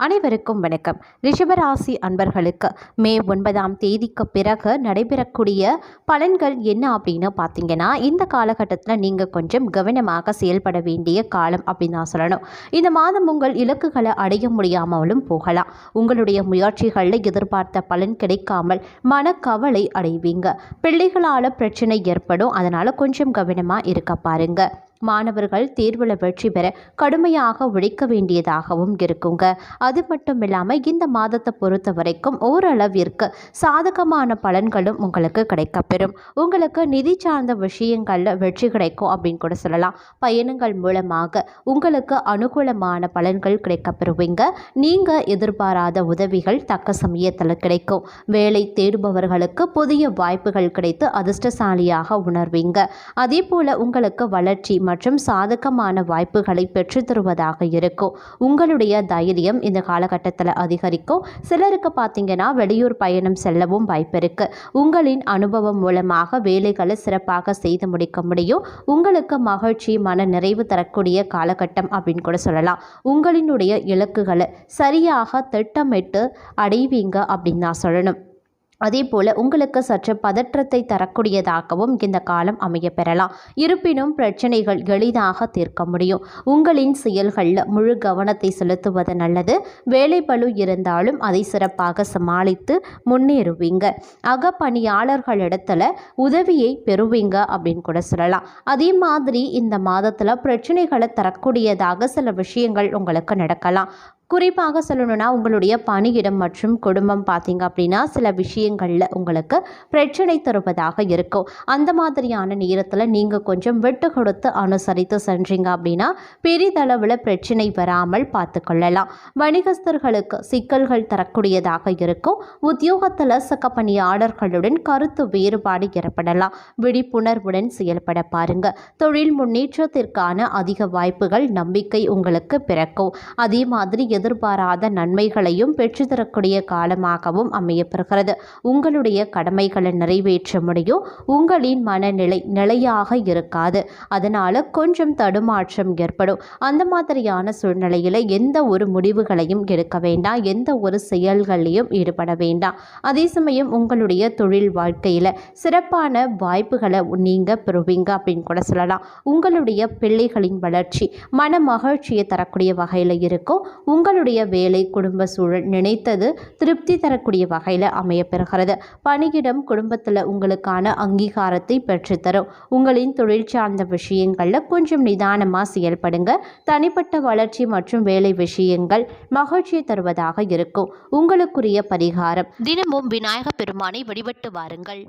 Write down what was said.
அனைவருக்கும் வணக்கம். ரிஷபராசி அன்பர்களுக்கு மே ஒன்பதாம் தேதிக்கு பிறகு நடைபெறக்கூடிய பலன்கள் என்ன அப்படின்னு பார்த்தீங்கன்னா இந்த காலகட்டத்தில் நீங்கள் கொஞ்சம் கவனமாக செயல்பட வேண்டிய காலம் அப்படின்னு தான் சொல்லணும். இந்த மாதம் உங்கள் இலக்குகளை அடைய முடியாமலும் போகலாம். உங்களுடைய முயற்சிகளில் எதிர்பார்த்த பலன் கிடைக்காமல் மனக்கவலை அடைவீங்க. பிள்ளைகளால் பிரச்சனை ஏற்படும். அதனால் கொஞ்சம் கவனமாக இருக்க பாருங்கள் மாணவர்கள் தேர்வில் வெற்றி பெற கடுமையாக உழைக்க வேண்டியதாகவும் இருக்குங்க. அது மட்டும் இல்லாமல் இந்த மாதத்தை பொறுத்த வரைக்கும் ஓரளவிற்கு சாதகமான பலன்களும் உங்களுக்கு கிடைக்கப்பெறும். உங்களுக்கு நிதி சார்ந்த விஷயங்களில் வெற்றி கிடைக்கும் அப்படின்னு கூட சொல்லலாம். பயணங்கள் மூலமாக உங்களுக்கு அனுகூலமான பலன்கள் கிடைக்கப்பெறுவீங்க. நீங்கள் எதிர்பாராத உதவிகள் தக்க சமயத்தில் கிடைக்கும். வேலை தேடுபவர்களுக்கு புதிய வாய்ப்புகள் கிடைத்து அதிர்ஷ்டசாலியாக உணர்வீங்க. அதே போல் உங்களுக்கு வளர்ச்சி மற்றும் சாதகமான வாய்ப்புகளை பெற்றுத்தருவதாக இருக்கும். உங்களுடைய தைரியம் இந்த காலகட்டத்தில் அதிகரிக்கும். சிலருக்கு பார்த்தீங்கன்னா வெளியூர் பயணம் செல்லவும் வாய்ப்பு இருக்கு உங்களின் அனுபவம் மூலமாக வேலைகளை சிறப்பாக செய்து முடிக்க முடியும். உங்களுக்கு மகிழ்ச்சி மன நிறைவு தரக்கூடிய காலகட்டம் அப்படின்னு கூட சொல்லலாம். உங்களினுடைய இலக்குகளை சரியாக திட்டமிட்டு அடைவீங்க அப்படின்னு நான் சொல்லணும். அதே போல் உங்களுக்கு சற்று பதற்றத்தை தரக்கூடியதாகவும் இந்த காலம் அமைய பெறலாம் இருப்பினும் பிரச்சனைகள் எளிதாக தீர்க்க முடியும். உங்களின் செயல்களில் முழு கவனத்தை செலுத்துவது நல்லது. வேலை பளு இருந்தாலும் அதை சிறப்பாக சமாளித்து முன்னேறுவீங்க. அகப்பணியாளர்களிடத்துல உதவியை பெறுவீங்க அப்படின்னு கூட சொல்லலாம். அதே மாதிரி இந்த மாதத்தில் பிரச்சனைகளை தரக்கூடியதாக சில விஷயங்கள் உங்களுக்கு நடக்கலாம். குறிப்பாக சொல்லணும்னா உங்களுடைய பணியிடம் மற்றும் குடும்பம் பார்த்தீங்க அப்படின்னா சில விஷயங்களில் உங்களுக்கு பிரச்சனை தருவதாக இருக்கும். அந்த மாதிரியான நேரத்தில் நீங்கள் கொஞ்சம் விட்டு கொடுத்து அனுசரித்து சென்றீங்க அப்படின்னா பெரிதளவில் பிரச்சனை வராமல் பார்த்து கொள்ளலாம் வணிகஸ்தர்களுக்கு சிக்கல்கள் தரக்கூடியதாக இருக்கும். உத்தியோகத்தில் சக பணியாளர்களுடன் கருத்து வேறுபாடு ஏற்படலாம். விழிப்புணர்வுடன் செயல்பட பாருங்க. தொழில் முன்னேற்றத்திற்கான அதிக வாய்ப்புகள் நம்பிக்கை உங்களுக்கு பிறக்கும். அதே மாதிரி எதிர்பாராத நன்மைகளையும் பெற்றுத்தரக்கூடிய காலமாகவும் அமையப்பெறுகிறது. உங்களுடைய கடமைகளை நிறைவேற்ற முடியும். உங்களின் மனநிலை நிலையாக இருக்காது. அதனால் கொஞ்சம் தடுமாற்றம் ஏற்படும். அந்த மாதிரியான சூழ்நிலையில் எந்த ஒரு முடிவுகளையும் எடுக்க வேண்டாம். எந்த ஒரு செயல்களையும் ஈடுபட வேண்டாம். அதே சமயம் உங்களுடைய தொழில் வாழ்க்கையில் சிறப்பான வாய்ப்புகளை நீங்கள் பெறுவீங்க அப்படின்னு கூட சொல்லலாம். உங்களுடைய பிள்ளைகளின் வளர்ச்சி மன மகிழ்ச்சியை தரக்கூடிய வகையில் இருக்கும். உங்கள் உங்களுடைய வேலை குடும்ப சூழல் நினைத்தது திருப்தி தரக்கூடிய வகையில் அமையப்பெறுகிறது. பணியிடம் குடும்பத்தில் உங்களுக்கான அங்கீகாரத்தை பெற்றுத்தரும். உங்களின் தொழில் சார்ந்த விஷயங்களில் கொஞ்சம் நிதானமாக செயல்படுங்க. தனிப்பட்ட வளர்ச்சி மற்றும் வேலை விஷயங்கள் மகிழ்ச்சியை தருவதாக இருக்கும். உங்களுக்குரிய பரிகாரம். தினமும் விநாயக பெருமானை வழிபட்டு வாருங்கள்.